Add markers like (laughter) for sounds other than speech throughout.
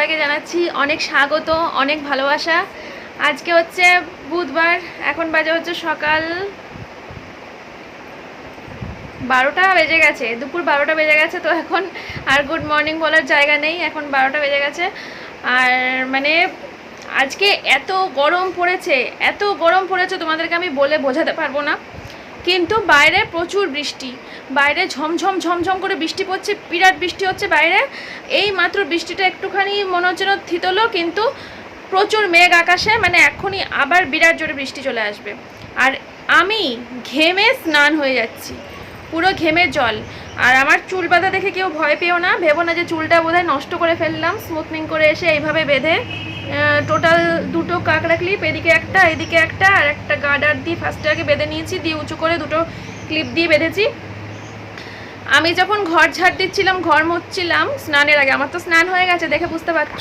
সবাইকে জানাচ্ছি অনেক স্বাগত, অনেক ভালোবাসা। আজকে হচ্ছে বুধবার, এখন বাজে হচ্ছে সকাল বারোটা বেজে গেছে, দুপুর বারোটা বেজে গেছে, তো এখন আর গুড মর্নিং বলার জায়গা নেই, এখন বারোটা বেজে গেছে। আর মানে আজকে এত গরম পড়েছে, এত গরম পড়েছে, তোমাদেরকে আমি বলে বোঝাতে পারব না। কিন্তু বাইরে প্রচুর বৃষ্টি। বাইরে ঝমঝম ঝমঝম করে বৃষ্টি পড়ছে, বিরাট বৃষ্টি হচ্ছে বাইরে। এই মাত্র বৃষ্টিটা একটুখানি মনে হচ্ছে থিতলো কিন্তু প্রচুর মেঘ আকাশে মানে এখনই আবার বিরাট জোরে বৃষ্টি চলে আসবে। আর আমি ঘেমে স্নান হয়ে যাচ্ছি, পুরো ঘেমে জল। আর আমার চুল বাঁধা দেখে কেউ ভয় পেও না, ভেবো না যে চুলটা বোধহয় নষ্ট করে ফেললাম স্মুথনিং করে এসে এইভাবে বেঁধে টোটাল দুটো কাঁকড়া ক্লিপ এদিকে একটা এদিকে একটা, আর একটা গার্ডার দিয়ে ফার্স্টে আগে বেঁধে নিয়েছি, দিয়ে উঁচু করে দুটো ক্লিপ দিয়ে বেঁধেছি। আমি যখন ঘর ঝাড় দিচ্ছিলাম, ঘর মুছছিলাম, স্নানের আগে, আমার তো স্নান হয়ে গেছে, দেখে বুঝতে পারছ।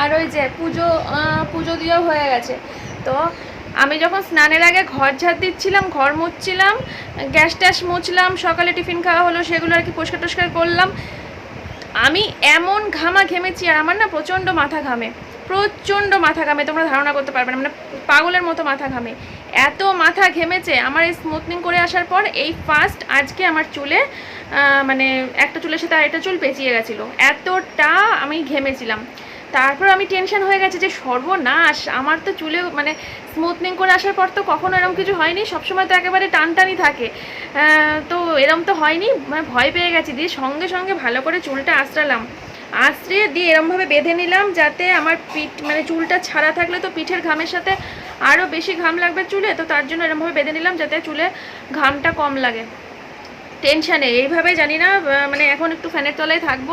আর ওই যে পুজো পুজো দিয়েও হয়ে গেছে। তো আমি যখন স্নানের আগে ঘর ঝাড় দিচ্ছিলাম, ঘর মুছছিলাম, গ্যাস ট্যাস মুছলাম, সকালে টিফিন খাওয়া হলো, সেগুলো আর কি পরিষ্কার টস্কার করলাম। আমি এমন ঘামা ঘেমেছি, আর আমার না প্রচণ্ড মাথা ঘামে। প্রচণ্ড মাথা ঘামে, তোমরা ধারণা করতে পারবে না মানে পাগলের মতো মাথা ঘামে। এত মাথা ঘেমেছে, আমার এই স্মুথনিং করে আসার পর এই ফার্স্ট আজকে আমার চুলে মানে একটা চুলের সাথে আরেকটা চুল পেঁচিয়ে গেছিল। এতটা আমি ঘেমেছিলাম। তারপর আমি টেনশন হয়ে গেছে যে সর্বনাশ, আমার তো চুলে মানে স্মুথনিং করে আসার পর তো কখনো এরকম কিছু হয়নি, সবসময় তো একেবারে টানটানি থাকে। তো এরম তো হয়নি মানে ভয় পেয়ে গেছি, দিয়ে সঙ্গে সঙ্গে ভালো করে চুলটা আঁচড়ালাম। আঁচড়িয়ে দিয়ে এরমভাবে বেঁধে নিলাম যাতে আমার পিঠ মানে চুলটা ছাড়া থাকলে তো পিঠের ঘামের সাথে আরও বেশি ঘাম লাগবে চুলে, তো তার জন্য এরমভাবে বেঁধে নিলাম যাতে চুলে ঘামটা কম লাগে। টেনশানে, এইভাবে জানি না মানে এখন একটু ফ্যানের তলায় থাকব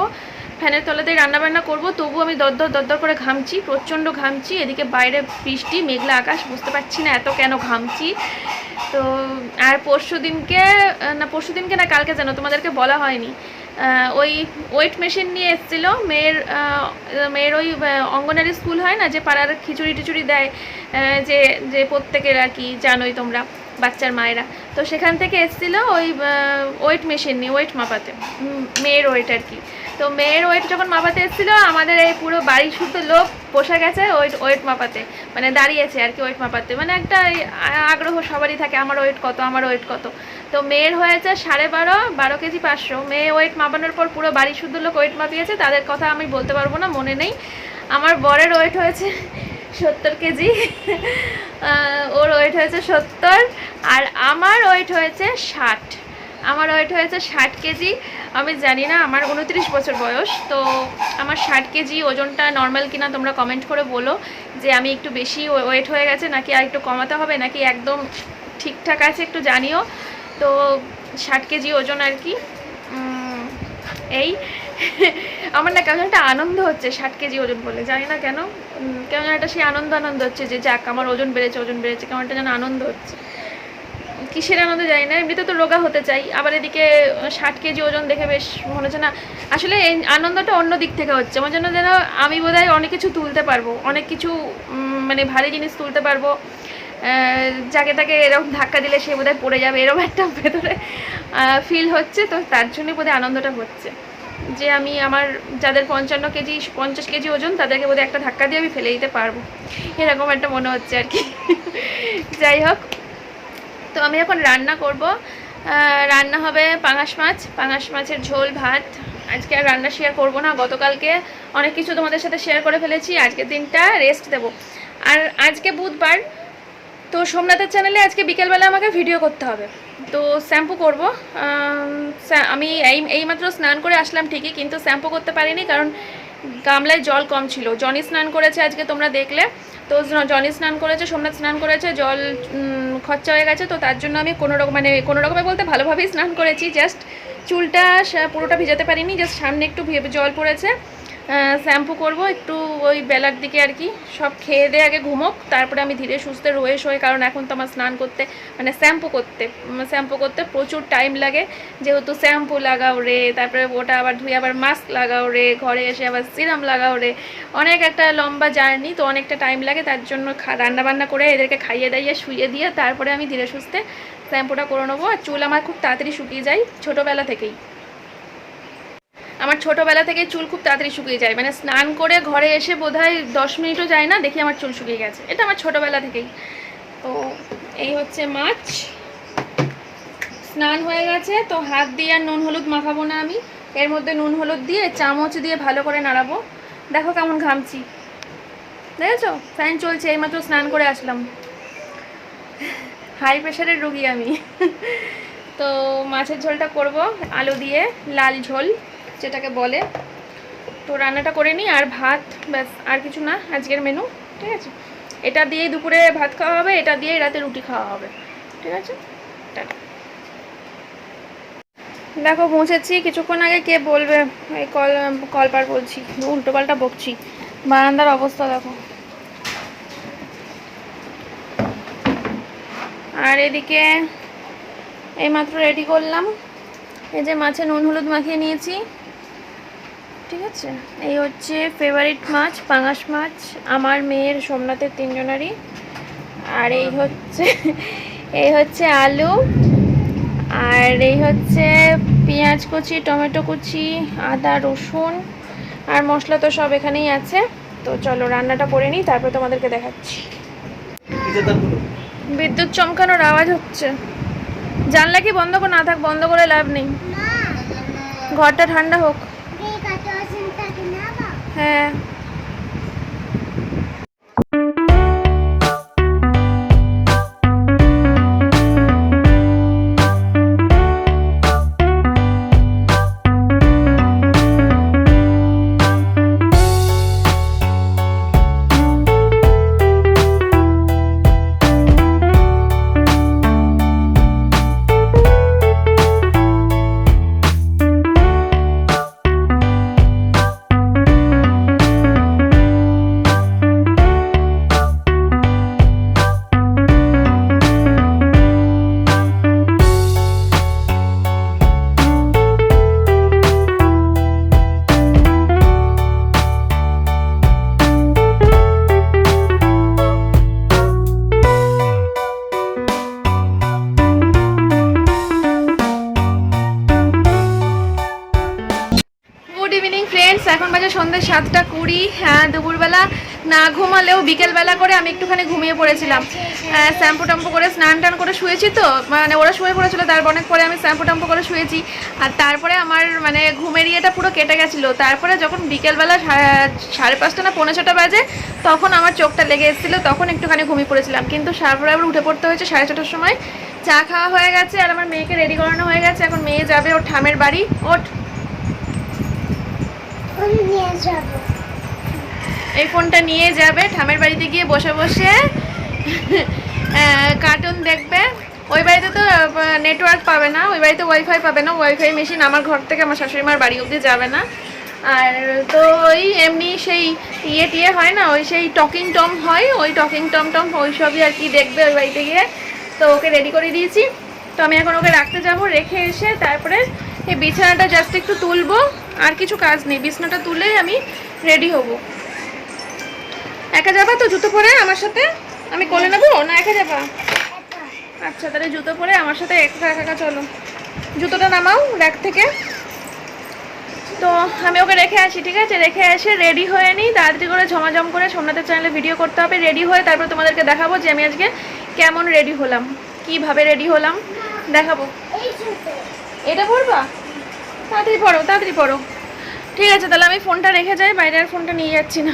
ফ্যানের তলাতেই রান্নাবান্না করব তবু আমি দরদর দরদর করে ঘামছি, প্রচণ্ড ঘামছি, এদিকে বাইরে বৃষ্টি, মেঘলা আকাশ, বুঝতে পারছি না এত কেন ঘামছি। তো, আর পরশু দিনকে না, পরশু দিনকে না কালকে যেন তোমাদেরকে বলা হয়নি। ওই ওয়েট মেশিন নিয়ে এসেছিল, মেয়ের মেয়ের ওই অঙ্গনারী স্কুল হয় না, যে পাড়ার খিচুড়ি টিচুড়ি দেয় যে যে প্রত্যেকের আর কি, জানোই তোমরা, বাচ্চার মায়েরা। তো সেখান থেকে এসেছিল ওই ওয়েট মেশিন নিয়ে, ওয়েট মাপাতে মেয়ের ওয়েট আর কি। তো মেয়ের ওয়েট যখন মাপাতে এসেছিল, আমাদের এই পুরো বাড়ি শুদ্ধ লোক বসে গেছে ওয়েট ওয়েট মাপাতে। মানে দাঁড়িয়েছে আর কি ওয়েট মাপাতে। মানে একটা আগ্রহ সবারই থাকে, আমার ওয়েট কত, আমার ওয়েট কত। তো মেয়ের হয়েছে সাড়ে বারো বারো কেজি পাঁচশো। মেয়ে ওয়েট মাপানোর পর পুরো বাড়ি শুদ্ধ লোক ওয়েট মাপিয়েছে, তাদের কথা আমি বলতে পারব না, মনে নেই। আমার বরের ওয়েট হয়েছে সত্তর কেজি ওর ওয়েট হয়েছে সত্তর, আর আমার ওয়েট হয়েছে ষাট। আমার ওয়েট হয়েছে ষাট কেজি। আমি জানি না, আমার উনত্রিশ বছর বয়স, তো আমার ষাট কেজি ওজনটা নর্মাল কিনা তোমরা কমেন্ট করে বলো যে আমি একটু বেশি ওয়েট হয়ে গেছে নাকি আর একটু কমাতে হবে নাকি একদম ঠিকঠাক আছে একটু জানিও। তো ষাট কেজি ওজন আর কি। এই। আমার না কেমন একটা আনন্দ হচ্ছে ষাট কেজি ওজন বলে, জানি না কেন। কেমন একটা সেই আনন্দ আনন্দ হচ্ছে যে যাক, আমার ওজন বেড়েছে ওজন বেড়েছে, কেমন একটা যেন আনন্দ হচ্ছে। কিসের আনন্দ জানি না, এমনিতে তো রোগা হতে চাই। আবার এদিকে ষাট কেজি ওজন দেখে বেশ মনে হচ্ছে না। আসলে এই আনন্দটা অন্য দিক থেকে হচ্ছে। আমার জন্য যেন আমি বোধহয় অনেক কিছু তুলতে পারব। অনেক কিছু মানে ভারী জিনিস তুলতে পারব। যাকে তাকে এরকম ধাক্কা দিলে সে বোধহয় পড়ে যাবে, এরকম একটা (laughs) ভেতরে ফিল হচ্ছে। তো তার জন্যই বোধহয় আনন্দটা হচ্ছে। যে আমি আমার যাদের পঞ্চান্ন কেজি, পঞ্চাশ কেজি ওজন, তাদেরকে বোধহয় একটা ধাক্কা দিয়ে আমি ফেলে দিতে পারব। এরকম একটা মনে হচ্ছে আর কি। (laughs) যাই হোক। তো আমি এখন রান্না করব। রান্না হবে পাঙাশ মাছ, পাঙাশ মাছের ঝোল, ভাত। আজকে আর রান্না শেয়ার করব না, গতকালকে অনেক কিছু তোমাদের সাথে শেয়ার করে ফেলেছি, আজকের দিনটা রেস্ট দেব। আর আজকে বুধবার, তো সোমনাথের চ্যানেলে আজকে বিকেলবেলা আমাকে ভিডিও করতে হবে। তো শ্যাম্পু করব। আমি এই, এইমাত্র স্নান করে আসলাম ঠিকই, কিন্তু শ্যাম্পু করতে পারিনি, কারণ গামলায় জল কম ছিল। জনি স্নান করেছে আজকে তোমরা দেখলে। তো জনি স্নান করেছে, সোমনাথ স্নান করেছে, জল খরচা হয়ে গেছে। তো তার জন্য আমি কোনো রকম মানে কোনো রকমে বলতে ভালোভাবেই স্নান করেছি। জাস্ট চুলটা পুরোটা ভিজাতে পারিনি, জাস্ট সামনে একটু জল পড়েছে। শ্যাম্পু করব, একটু ওই বেলার দিকে আর কি। সব খেয়ে দিয়ে আগে ঘুমোক, তারপরে আমি ধীরে সুস্থে রয়ে শোয় কারণ এখন তো আমার স্নান করতে মানে শ্যাম্পু করতে শ্যাম্পু করতে প্রচুর টাইম লাগে। যেহেতু শ্যাম্পু লাগাও রে, তারপরে ওটা আবার ধুয়ে আবার মাস্ক লাগাও রে, ঘরে এসে আবার সিরাম লাগাও রে। অনেক একটা লম্বা জার্নি তো অনেকটা টাইম লাগে, তার জন্য রান্নাবান্না করে এদেরকে খাইয়ে দাইয়ে শুয়ে দিয়ে তারপরে আমি ধীরে সুস্থে শ্যাম্পুটা করে নেব। আর চুল আমার খুব তাড়াতাড়ি শুকিয়ে যায়, ছোটোবেলা থেকেই। আমার ছোটোবেলা থেকে চুল খুব তাড়াতাড়ি শুকিয়ে যায়। মানে স্নান করে ঘরে এসে বোধহয় দশ মিনিটও যায় না, দেখি আমার চুল শুকিয়ে গেছে। এটা আমার ছোটোবেলা থেকেই। তো এই হচ্ছে মাছ। স্নান হয়ে গেছে, তো হাত দিয়ে আর নুন হলুদ মাখাবো না আমি। এর মধ্যে নুন হলুদ দিয়ে চামচ দিয়ে ভালো করে নাড়াবো। দেখো কেমন ঘামছি। দেখেছ? ফ্যান চলছে, এইমাত্র স্নান করে আসলাম। হাই প্রেশারের রুগী আমি। তো মাছের ঝোলটা করব, আলু দিয়ে, লাল ঝোল। যেটাকে বলে। তো রান্নাটা করে নিই, আর ভাত, ব্যাস, আর কিছু না, আজকের মেনু ঠিক আছে? এটা দিয়েই দুপুরে ভাত খাওয়া হবে, এটা দিয়েই রাতে রুটি খাওয়া হবে, ঠিক আছে? দেখো পৌঁছেছি কিছুক্ষণ আগে কে বলবে, এই কল কলপার বলছি উল্টো পাল্টা বকছি। বারান্দার অবস্থা দেখো। আর এদিকে এইমাত্র রেডি করলাম। এই যে মাছে নুন, হলুদ মাখিয়ে নিয়েছি। ঠিক আছে? এই হচ্ছে ফেভারিট মাছ পাঙাশ মাছ আমার মেয়ের সোমনাথের তিনজনারই। আর এই হচ্ছে এই হচ্ছে আলু আর এই হচ্ছে পেঁয়াজ কুচি টমেটো কুচি আদা রসুন আর মশলা তো সব এখানেই আছে। তো চলো রান্নাটা করে নিই তারপর তোমাদেরকে দেখাচ্ছি। বিদ্যুৎ চমকানোর আওয়াজ হচ্ছে। জানলা কি বন্ধ করে না থাক বন্ধ করে লাভ নেই। ঘরটা ঠান্ডা হোক। হ্যাঁ হ্যাঁ দুপুরবেলা না ঘুমালেও বিকেলবেলা করে আমি একটুখানি ঘুমিয়ে পড়েছিলাম। শ্যাম্পু ট্যাম্পু করে স্নান টান করে শুয়েছি তো মানে ওরা শুয়ে পড়েছিল তারপর অনেক পরে আমি শ্যাম্পু ট্যাম্পু করে শুয়েছি। আর তারপরে আমার মানে ঘুমের ইয়েটা পুরো কেটে গেছিল। তারপরে যখন বিকেলবেলা সাড়ে পাঁচটা না পৌনে ছটা বাজে, তখন আমার চোখটা লেগে এসেছিল, তখন একটুখানি ঘুমিয়ে পড়েছিলাম। কিন্তু তারপরে আবার উঠে পড়তে হয়েছে সাড়ে ছটার সময়। চা খাওয়া হয়ে গেছে আর আমার মেয়েকে রেডি করানো হয়ে গেছে। এখন মেয়ে যাবে ওর ঠামের বাড়ি। ওর এই ফোনটা নিয়ে যাবে, ঠামের বাড়িতে গিয়ে বসে বসে কার্টুন দেখবে। ওই বাড়িতে তো নেটওয়ার্ক পাবে না, ওই বাড়িতে ওয়াইফাই পাবে না ওয়াইফাই মেশিন আমার ঘর থেকে আমার শাশুড়ি মার বাড়ি অবধি যাবে না। আর তো ওই এমনি সেই ইয়ে টিয়ে হয় না, ওই সেই টকিং টম হয়, ওই টকিং টম টম ওই সবই আর কি দেখবে ওই বাড়িতে গিয়ে। তো ওকে রেডি করে দিয়েছি। তো আমি এখন ওকে রাখতে যাব, রেখে এসে তারপরে এই বিছানাটা জাস্ট একটু তুলবো, আর কিছু কাজ নেই, বিছানাটা তুলেই আমি রেডি হব। একা যাবা তো জুতো পরে আমার সাথে? আমি কোলে নেব? না একা যাবা? আচ্ছা তাহলে জুতো পরে আমার সাথে একা একা চলো। জুতোটা নামাও র্যাক থেকে। তো আমি ওকে রেখে আসি ঠিক আছে? রেখে এসে রেডি হয়ে নিই। তাড়াতাড়ি করে ঝমাঝম করে সোমনাথের চ্যানেলে ভিডিও করতে হবে। রেডি হয়ে তারপর তোমাদেরকে দেখাবো যে আমি আজকে কেমন রেডি হলাম কীভাবে রেডি হলাম। দেখাবো। এটা পড়বা তাড়াতাড়ি পড়ো তাড়াতাড়ি পড়ো ঠিক আছে তাহলে আমি ফোনটা রেখে যাই। বাইরে আর ফোনটা নিয়ে যাচ্ছি না।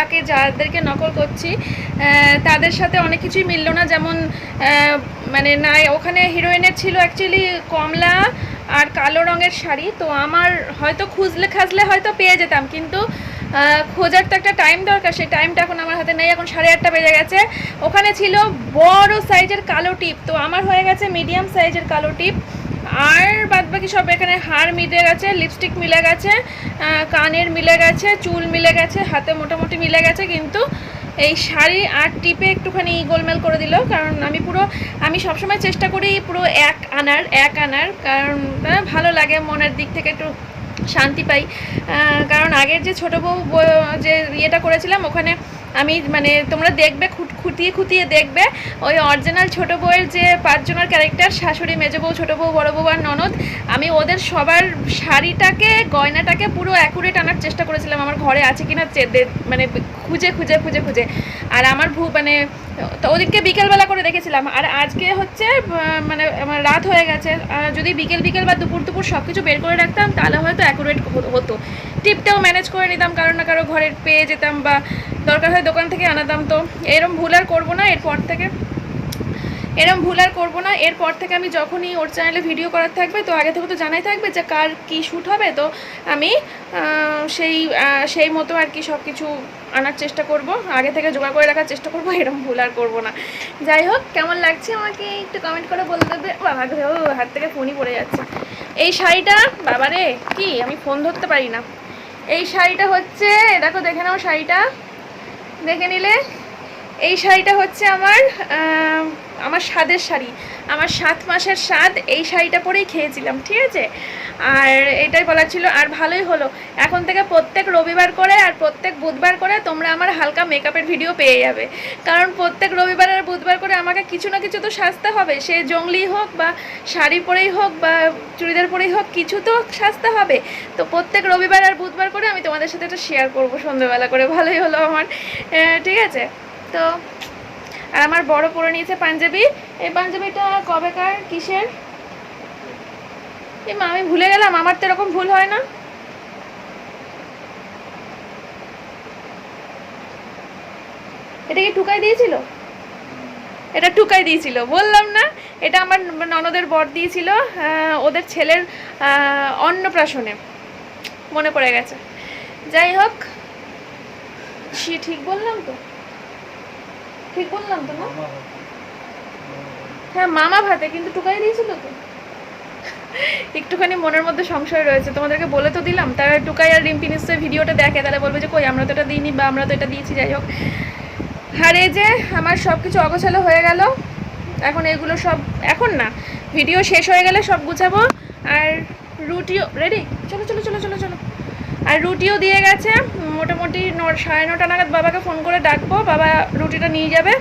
যাকে, যাদেরকে নকল করছি তাদের সাথে অনেক কিছুই মিললো না। যেমন মানে নাই, ওখানে হিরোইনের ছিল অ্যাকচুয়ালি কমলা আর কালো রঙের শাড়ি। তো আমার হয়তো খুঁজলে খাজলে হয়তো পেয়ে যেতাম, কিন্তু খোঁজার তো একটা টাইম দরকার। সেই টাইমটা এখন আমার হাতে নেই। এখন সাড়ে আটটা বেজে গেছে। ওখানে ছিল বড় সাইজের কালো টিপ। তো আমার হয়ে গেছে মিডিয়াম সাইজের কালো টিপ। আর বাদ বাকি সব এখানে হার মিলে গেছে লিপস্টিক মিলে গেছে কানের মিলে গেছে, চুল মিলে গেছে, হাতে মোটামুটি মিলে গেছে, কিন্তু এই শাড়ি আর টিপে একটুখানি গোলমেল করে দিল, কারণ আমি পুরো, আমি সবসময় চেষ্টা করি পুরো এক আনার এক আনার, কারণ ভালো লাগে, মনের দিক থেকে একটু শান্তি পাই। কারণ আগের যে ছোটো বউ, যে ইয়েটা করেছিলাম, ওখানে আমি মানে তোমরা দেখবে, খুট, খুঁটিয়ে খুঁটিয়ে দেখবে, ওই অরিজিনাল ছোটো বউয়ের যে পাঁচজনের ক্যারেক্টার শাশুড়ি, মেজো বউ, ছোটো বউ, বড়ো বউ আর ননদ, আমি ওদের সবার শাড়িটাকে, গয়নাটাকে পুরো অ্যাকুরেট আনার চেষ্টা করেছিলাম, আমার ঘরে আছে কিনা চে- দে- মানে খুঁজে খুঁজে খুঁজে খুঁজে। আর আমার ভু মানে তো ওদিনকে বিকেলবেলা করে দেখেছিলাম, আর আজকে হচ্ছে মানে আমার রাত হয়ে গেছে যদি বিকেল বিকেল বা দুপুর দুপুর সব কিছু বের করে রাখতাম, তাহলে হয়তো অ্যাকুরেট হতো। টিপটাও ম্যানেজ করে নিতাম কারও না কারও ঘরের পেয়ে যেতাম বা দরকার হয় দোকান থেকে আনাতাম। তো এরম ভুল আর করব না এরপর থেকে। এরম ভুল আর করব না এরপর থেকে আমি যখনই ওর চ্যানেলে ভিডিও করার থাকবে, তো আগে থেকে তো জানাই থাকবে যে কার কি শ্যুট হবে, তো আমি সেই সেই মতো আর কি সব কিছু আনার চেষ্টা করব। আগে থেকে জোগাড় করে রাখার চেষ্টা করব, এরম ভুল আর করব না। যাই হোক, কেমন লাগছে আমাকে একটু কমেন্ট করে বলে দেবে? বাবা হাত থেকে ফোনই পড়ে যাচ্ছে। এই শাড়িটা, বাবারে, কি? আমি ফোন ধরতে পারি না। এই শাড়িটা হচ্ছে দেখো দেখে নাও শাড়িটা। দেখে নিলে? এই শাড়িটা হচ্ছে আমার আমার স্বাদের শাড়ি। আমার সাত মাসের স্বাদ এই শাড়িটা পরেই খেয়েছিলাম, ঠিক আছে? আর এটাই বলার ছিল, আর ভালোই হলো। এখন থেকে প্রত্যেক রবিবার করে আর প্রত্যেক বুধবার করে তোমরা আমার হালকা মেকআপের ভিডিও পেয়ে যাবে। কারণ প্রত্যেক রবিবার আর বুধবার করে আমাকে কিছু না কিছু তো সাজতে হবে। সে জঙ্গলি হোক বা শাড়ি পরেই হোক বা চুড়িদার পরেই হোক, কিছু তো সাজতে হবে। তো প্রত্যেক রবিবার আর বুধবার করে আমি তোমাদের সাথে এটা শেয়ার করব সন্ধ্যেবেলা করে। ভালোই হলো আমার ঠিক আছে? তো, আর আমার বড় পরে নিয়েছে পাঞ্জাবি। এই পাঞ্জাবিটা কবেকার? কিসের? এই মা, আমি ভুলে গেলাম, আমার তো এরকম ভুল হয় না। এটা কি টুকাই দিয়েছিল? এটা টুকাই দিয়েছিল। বললাম না, এটা আমার ননদের বর দিয়েছিল ওদের ছেলের অন্নপ্রাশনে। মনে পড়ে গেছে। যাই হোক, সে ঠিক বললাম তো। ঠিক বললাম তো না হ্যাঁ মামা ভাতে, কিন্তু টুকাই দিয়েছিল তো। একটুখানি মনের মধ্যে সংশয় রয়েছে। তোমাদেরকে বলে তো দিলাম, তারা টুকাই আর রিম্পি নিশ্চয়ই ভিডিওটা দেখে তাহলে বলবে যে, কই, আমরা তো এটা দিইনি বা আমরা তো এটা দিয়েছি, যাই হোক। আর যে, আমার সব কিছু অগোছালো হয়ে গেল। এখন এগুলো সব, এখন না, ভিডিও শেষ হয়ে গেলে সব গুছাবো। আর রুটিও রেডি চলো চলো চলো চলো চলো। আর রুটিও দিয়ে গেছে। মোটামুটি ন সাড়ে নটা নাগাদ বাবাকে ফোন করে ডাকবো, বাবা রুটিটা নিয়ে যাবে।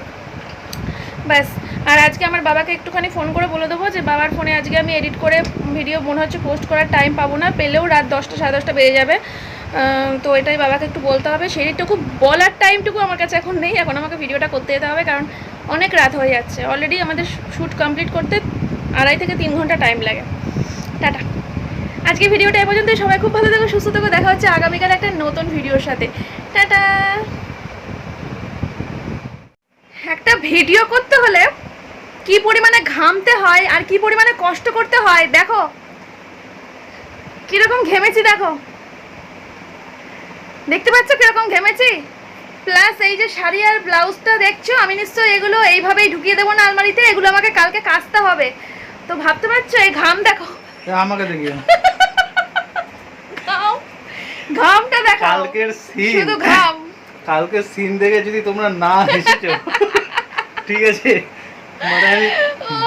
ব্যাস, আর আজকে আমার বাবাকে একটুখানি ফোন করে বলে দেবো যে, বাবার ফোনে আজকে আমি এডিট করে ভিডিও মনে হচ্ছে পোস্ট করার টাইম পাবো না, পেলেও রাত দশটা, সাড়ে দশটা বেজে যাবে। তো এটাই বাবাকে একটু বলতে হবে। সেইটুকু বলার টাইমটুকু আমার কাছে এখন নেই, এখন আমাকে ভিডিওটা করতে যেতে হবে, কারণ অনেক রাত হয়ে যাচ্ছে। অলরেডি আমাদের শ্যুট কমপ্লিট করতে আড়াই থেকে তিন ঘণ্টা টাইম লাগে। টাটা। আজকে ভিডিওটা এ পর্যন্ত সবাই খুব ভালো থাকো সুস্থ থাকো। দেখা হচ্ছে আগামীকাল একটা নতুন ভিডিওর সাথে। টাটা। একটা ভিডিও করতে হলে কি পরিমাণে ঘামতে হয় আর কি পরিমাণে কষ্ট করতে হয় দেখো। কীরকম ঘেমেছি দেখো। দেখতে পাচ্ছ কীরকম ঘেমেছি? প্লাস এই যে শাড়ি আর ব্লাউজটা দেখছ আমি নিশ্চয়ই এগুলো এইভাবেই ঢুকিয়ে দেবো না আলমারিতে এগুলো আমাকে কালকে কাচতে হবে। তো ভাবতে পারছ এই ঘাম দেখো। আমাকে দেখিও। (laughs) ঘামটা দেখো কালকের সিন শুধু ঘাম। কালকের সিন দেখে যদি তোমরা না হেসেছো ঠিক আছে? মানে আমি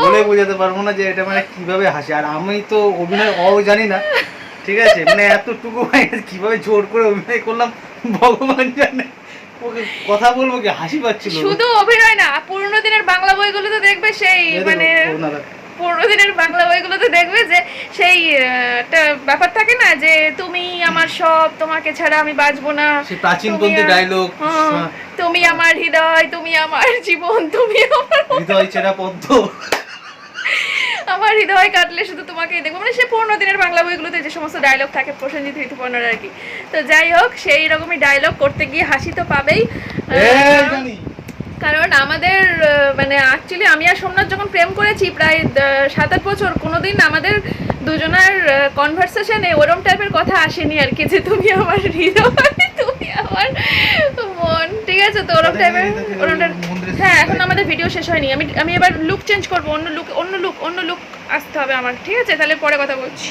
বলে বোঝাতে পারব না যে এটা মানে কীভাবে হাসি। আর আমি তো অভিনয় অ জানি না ঠিক আছে? মানে এতটুকু মানে কীভাবে জোর করে অভিনয় করলাম ভগবান জানে। ওকে কথা বলব কি? হাসি পাচ্ছিল। শুধু অভিনয় না পুরোনো দিনের বাংলা বইগুলো তো দেখবে সেই মানে ওনারা। দিনের বাংলা বইগুলোতে দেখবে যে সেই একটা ব্যাপার থাকে না যে তুমি আমার সব তোমাকে ছাড়া আমি বাঁচবো না। প্রাচীনপন্থী ডায়লগ হ্যাঁ, তুমি আমার হৃদয় তুমি আমার জীবন তুমি আমার হৃদয় চেরা পদ্ম। আমার হৃদয় কাটলে শুধু তোমাকেই দেখব। মানে সে পুরোনো দিনের বাংলা বইগুলোতে যে সমস্ত ডায়লগ থাকে প্রসেনজিৎ ঋতুপর্ণার আর কি। তো যাই হোক সেই রকমই ডায়লগ করতে গিয়ে হাসি তো পাবেই। কারণ আমাদের মানে অ্যাকচুয়ালি আমি আর সোমনাথ যখন প্রেম করেছি প্রায় সাত আট বছর কোনোদিন আমাদের দুজনের কনভারসেশনে ওরম টাইপের কথা আসেনি আর কি যে তুমি আমার হৃদয় তুমি আমার মন। ঠিক আছে তো ওরম টাইপের ওরম হ্যাঁ এখন আমাদের ভিডিও শেষ হয়নি। আমি আমি এবার লুক চেঞ্জ করব অন্য লুক অন্য লুক অন্য লুক আসতে হবে আমার। ঠিক আছে তাহলে পরে কথা বলছি।